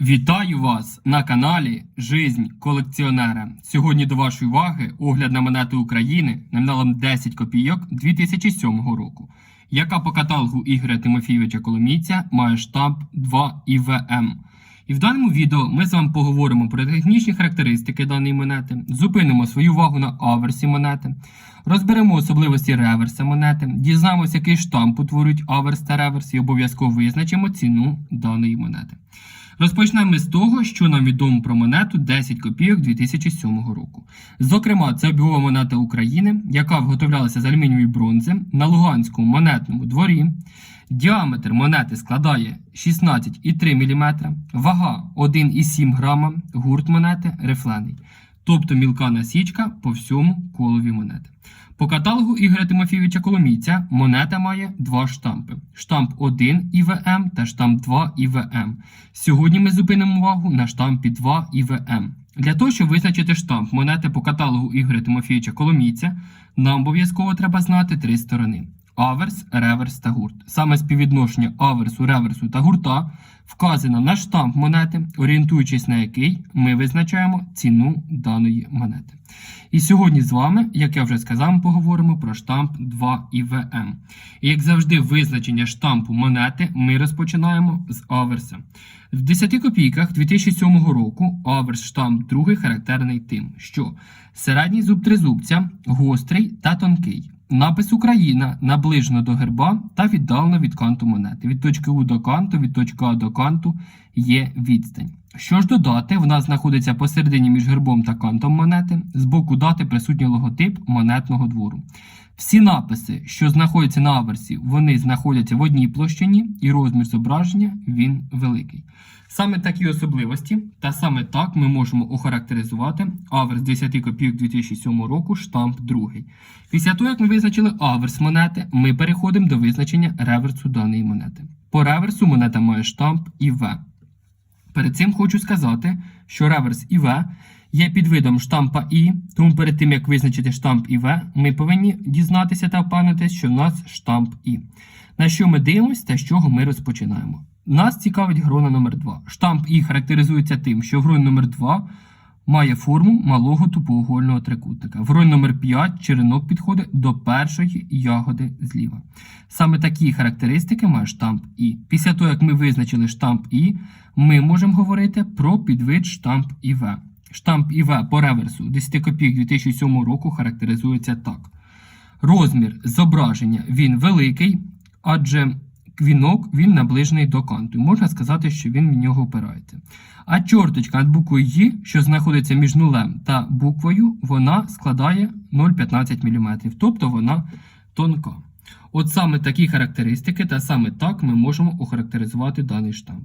Вітаю вас на каналі Жизнь колекціонера. Сьогодні до вашої уваги огляд на монету України номіналом 10 копійок 2007 року, яка по каталогу Ігоря Тимофійовича Коломійця має штамп 2 ІВМ. І в даному відео ми з вами поговоримо про технічні характеристики даної монети, зупинимо свою увагу на аверсі монети, розберемо особливості реверса монети, дізнаємося, який штамп утворюють аверс та реверс, і обов'язково визначимо ціну даної монети. Розпочнемо з того, що нам відомо про монету 10 копійок 2007 року. Зокрема, це обігова монета України, яка виготовлялася з алюмінієвої бронзи на Луганському монетному дворі. Діаметр монети складає 16,3 мм, вага 1,7 грама, гурт монети рифлений, тобто мілка насічка по всьому колові монети. По каталогу Ігоря Тимофійовича Коломійця монета має два штампи: штамп 1 ІВМ та штамп 2 ІВМ. Сьогодні ми зупинимо увагу на штампі 2 ІВМ. Для того, щоб визначити штамп монети по каталогу Ігоря Тимофійовича Коломійця, нам обов'язково треба знати три сторони: аверс, реверс та гурт. Саме співвідношення аверсу, реверсу та гурта вказано на штамп монети, орієнтуючись на який ми визначаємо ціну даної монети. І сьогодні з вами, як я вже сказав, ми поговоримо про штамп 2 ІВМ. І як завжди, визначення штампу монети ми розпочинаємо з аверса. В 10 копійках 2007 року аверс штамп другий характерний тим, що середній зуб тризубця гострий та тонкий. Напис Україна наближено до герба та віддалено від канту монети. Від точки У до канту, від точки А до канту є відстань. Що ж додати, вона знаходиться посередині між гербом та кантом монети. З боку дати присутній логотип монетного двору. Всі написи, що знаходяться на аверсі, вони знаходяться в одній площині, і розмір зображення він великий. Саме такі особливості, та саме так ми можемо охарактеризувати аверс 10 копійок 2007 року, штамп 2. Після того, як ми визначили аверс монети, ми переходимо до визначення реверсу даної монети. По реверсу монета має штамп ІВ. Перед цим хочу сказати, що реверс ІВ є підвидом штампа І, тому перед тим як визначити штамп ІВ, ми повинні дізнатися та впевнитися, що в нас штамп І. На що ми дивимося та з чого ми розпочинаємо. Нас цікавить грона номер 2 Штамп І характеризується тим, що грон номер 2 має форму малого тупоугольного трикутника. В грон номер 5 черенок підходить до першої ягоди зліва. Саме такі характеристики має штамп І. Після того, як ми визначили штамп І, ми можемо говорити про підвид штамп ІВ. Штамп ІВ по реверсу 10 копійок 2007 року характеризується так. Розмір зображення він великий, адже квінок він наближений до канту. Можна сказати, що він в нього опирається. А чорточка над буквою «Ї», що знаходиться між нулем та буквою, вона складає 0,15 мм, тобто вона тонка. От саме такі характеристики, та саме так ми можемо охарактеризувати даний штамп.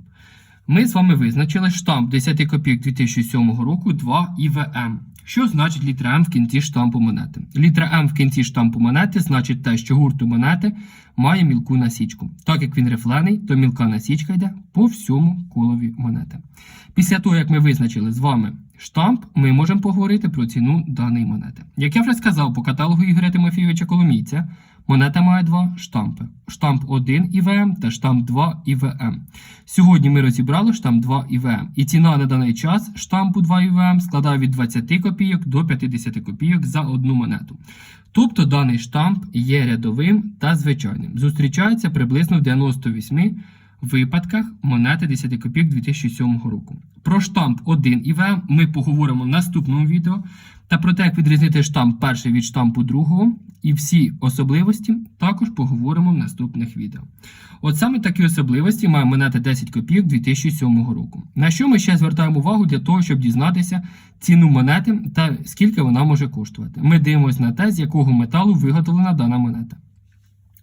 Ми з вами визначили штамп 10 копійок 2007 року 2 ІВМ. Що значить літера М в кінці штампу монети? Літера М в кінці штампу монети значить те, що гурту монети має мілку насічку. Так як він рифлений, то мілка насічка йде по всьому колові монети. Після того, як ми визначили з вами штамп, ми можемо поговорити про ціну даної монети. Як я вже сказав по каталогу Ігоря Тимофійовича Коломійця, монета має два штампи: штамп 1 ІВМ та штамп 2 ІВМ. Сьогодні ми розібрали штамп 2 ІВМ, і ціна на даний час штампу 2 ІВМ складає від 20 копійок до 50 копійок за одну монету. Тобто даний штамп є рядовим та звичайним. Зустрічається приблизно в 98 випадках монети 10 копійок 2007 року. Про штамп 1 ІВМ ми поговоримо в наступному відео. Та про те, як відрізнити штамп перший від штампу другого, і всі особливості також поговоримо в наступних відео. От саме такі особливості має монета 10 копійок 2007 року. На що ми ще звертаємо увагу для того, щоб дізнатися ціну монети та скільки вона може коштувати. Ми дивимося на те, з якого металу виготовлена дана монета.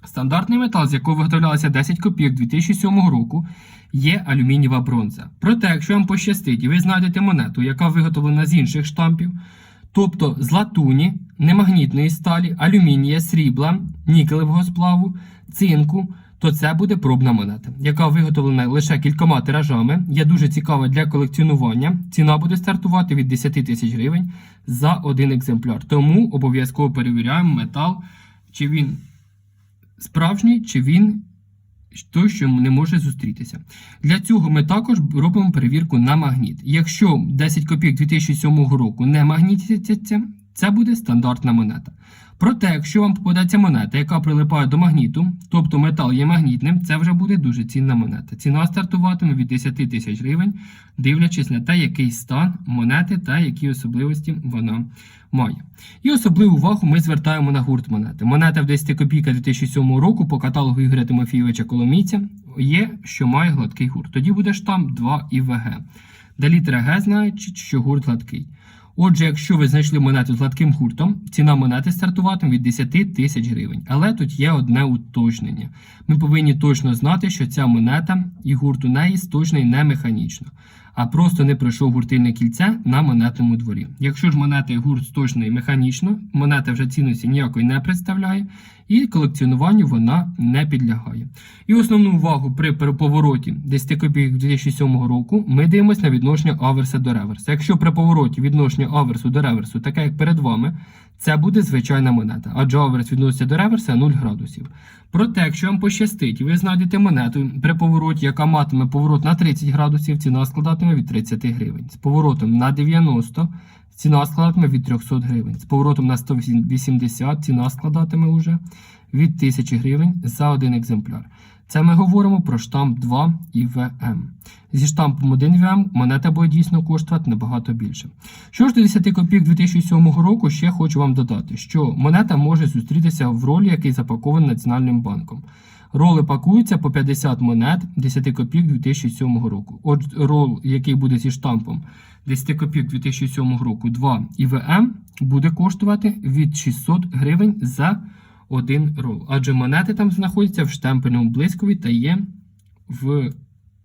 Стандартний метал, з якого виготовлялася 10 копійок 2007 року, є алюмінієва бронза. Проте, якщо вам пощастить і ви знайдете монету, яка виготовлена з інших штампів, тобто з латуні, немагнітної сталі, алюмінія, срібла, нікелевого сплаву, цинку, то це буде пробна монета, яка виготовлена лише кількома тиражами, є дуже цікава для колекціонування. Ціна буде стартувати від 10 тисяч гривень за один екземпляр. Тому обов'язково перевіряємо метал, чи він справжній, чи він той, що не може зустрітися. Для цього ми також робимо перевірку на магніт. Якщо 10 копійок 2007 року не магнітяться, це буде стандартна монета. Проте, якщо вам попадеться монета, яка прилипає до магніту, тобто метал є магнітним, це вже буде дуже цінна монета. Ціна стартуватиме від 10 тисяч гривень, дивлячись на те, який стан монети та які особливості вона має. І особливу увагу ми звертаємо на гурт монети. Монета в 10 копійка 2007 року по каталогу Ігоря Тимофійовича Коломійця є, що має гладкий гурт. Тоді буде штамп 2 і ВГ, де літера Г знають, що гурт гладкий. Отже, якщо ви знайшли монету з гладким гуртом, ціна монети стартуватиме від 10 тисяч гривень. Але тут є одне уточнення. Ми повинні точно знати, що ця монета і гурт у неї сточний не механічно, а просто не пройшов гуртильне кільце на монетному дворі. Якщо ж монета і гурт сточний механічно, монета вже цінності ніякої не представляє, і колекціонуванню вона не підлягає. І основну увагу при повороті 10 копійок 2007 року ми дивимося на відношення аверса до реверса. Якщо при повороті відношення аверсу до реверсу, таке як перед вами, це буде звичайна монета, адже аверс відноситься до реверса 0 градусів. Проте, якщо вам пощастить, ви знайдете монету при повороті, яка матиме поворот на 30 градусів, ціна складатиме від 30 гривень. З поворотом на 90 ціна складатиме від 300 гривень. З поворотом на 180 ціна складатиме уже від 1000 гривень за один екземпляр. Це ми говоримо про штамп 2 і ВМ. Зі штампом 1 ВМ монета буде дійсно коштувати набагато більше. Що ж до 10 копійок 2007 року, ще хочу вам додати, що монета може зустрітися в ролі, який запакований Національним банком. Роли пакуються по 50 монет 10 копійок 2007 року. Отже, рол, який буде зі штампом 10 копійок 2007 року 2 і ВМ, буде коштувати від 600 гривень за один рол. Адже монети там знаходяться в штемпельному блискові та є в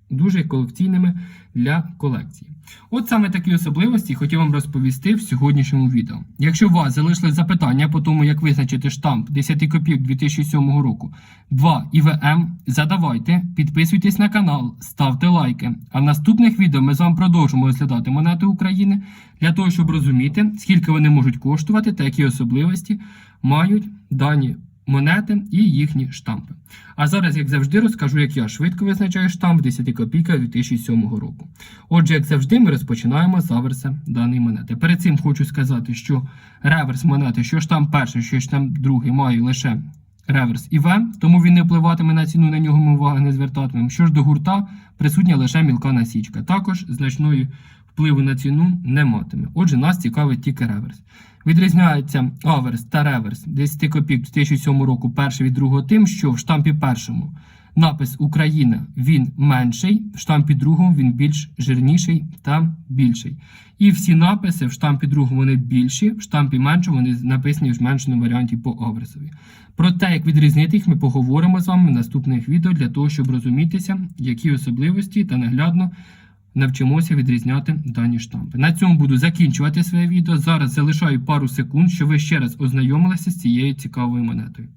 дуже колекційними для колекції. От саме такі особливості хотів вам розповісти в сьогоднішньому відео. Якщо у вас залишились запитання по тому, як визначити штамп 10 копійок 2007 року 2 ІВМ, задавайте, підписуйтесь на канал, ставте лайки. А в наступних відео ми з вами продовжимо розглядати монети України для того, щоб розуміти, скільки вони можуть коштувати та які особливості мають дані монети і їхні штампи. А зараз, як завжди, розкажу, як я швидко визначаю штамп 10 копійка 2007 року. Отже, як завжди, ми розпочинаємо з аверса даної монети. Перед цим хочу сказати, що реверс монети, що штамп перший, що штамп другий, має лише реверс і В, тому він не впливатиме на ціну, на нього ми уваги не звертатимемо. Що ж до гурта, присутня лише мілка насічка. Також значної впливу на ціну не матиме. Отже, нас цікавить тільки реверс. Відрізняється аверс та реверс 10 копійок 2007 року перший від другого тим, що в штампі першому напис Україна він менший, в штампі другому він більш жирніший та більший. І всі написи в штампі другому вони більші, в штампі меншому вони написані в зменшеному варіанті по аверсові. Про те, як відрізнити їх, ми поговоримо з вами в наступних відео для того, щоб розумітися, які особливості та наглядно навчимося відрізняти дані штампи. На цьому буду закінчувати своє відео. Зараз залишаю пару секунд, щоб ви ще раз ознайомилися з цією цікавою монетою.